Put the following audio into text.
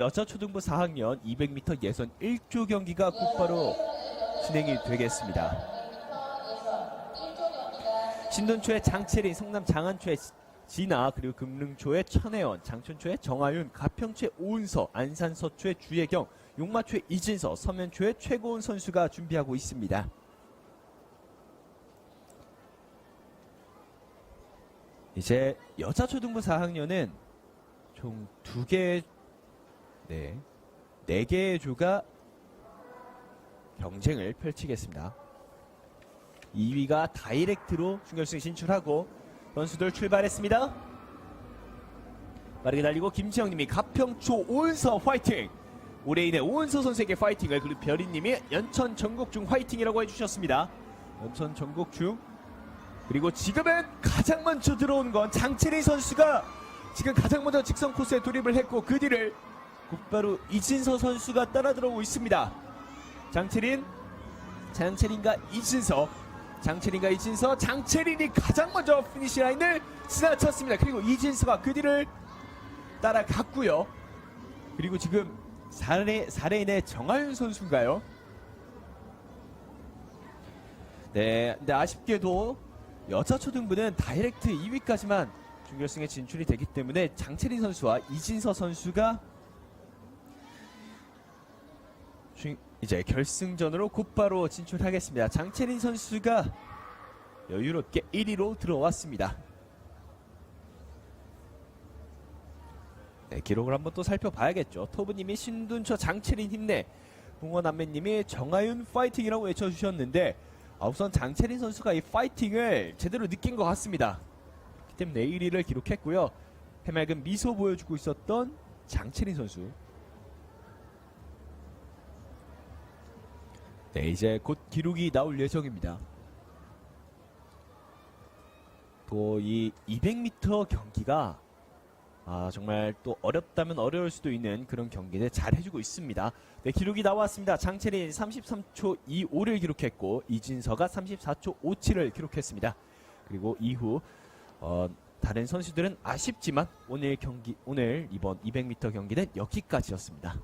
여자 초등부 4학년 200m 예선 1조 경기가 곧바로 진행이 되겠습니다. 신돈초의 장채린, 성남 장안초의 진아, 그리고 금릉초의 천혜원, 장천초의 정하윤, 가평초의 오은서, 안산서초의 주혜경, 용마초의 이진서, 서면초의 최고은 선수가 준비하고 있습니다. 이제 여자 초등부 4학년은 총 두 개, 네, 네 개의 조가 경쟁을 펼치겠습니다. 2위가 다이렉트로 준결승 진출하고 선수들 출발했습니다. 빠르게 달리고 김지영님이 가평초 오은서 화이팅! 올해인의 오은서 선수에게 파이팅을 그리고 별이님이 연천 전국중 화이팅이라고 해주셨습니다. 연천 전국중 그리고 지금은 가장 먼저 들어온 건 장채린 선수가 지금 가장 먼저 직선 코스에 돌입을 했고 그 뒤를 곧바로 이진서 선수가 따라 들어오고 있습니다. 장채린, 장채린과 이진서, 장채린과 이진서, 장채린이 가장 먼저 피니시 라인을 지나쳤습니다. 그리고 이진서가 그 뒤를 따라갔고요. 그리고 지금 4레, 4레인의 정하윤 선수인가요? 네, 근데 아쉽게도 여자 초등부는 다이렉트 2위까지만 준결승에 진출이 되기 때문에 장채린 선수와 이진서 선수가 중- 이제 결승전으로 곧바로 진출하겠습니다. 장채린 선수가 여유롭게 1위로 들어왔습니다. 네, 기록을 한번 또 살펴봐야겠죠. 토브님이 신둔처 장채린 힘내, 붕어남매님이 정하윤 파이팅이라고 외쳐주셨는데 아, 우선 장채린 선수가 이 파이팅을 제대로 느낀 것 같습니다. 그렇기 때문에 1위를 기록했고요. 해맑은 미소 보여주고 있었던 장채린 선수. 네, 이제 곧 기록이 나올 예정입니다. 또 이 200m 경기가 아, 정말 또 어렵다면 어려울 수도 있는 그런 경기를 잘 해주고 있습니다. 네, 기록이 나왔습니다. 장채린 33초 25를 기록했고, 이진서가 34초 57을 기록했습니다. 그리고 이후, 어, 다른 선수들은 아쉽지만 오늘 경기, 오늘 이번 200m 경기는 여기까지였습니다.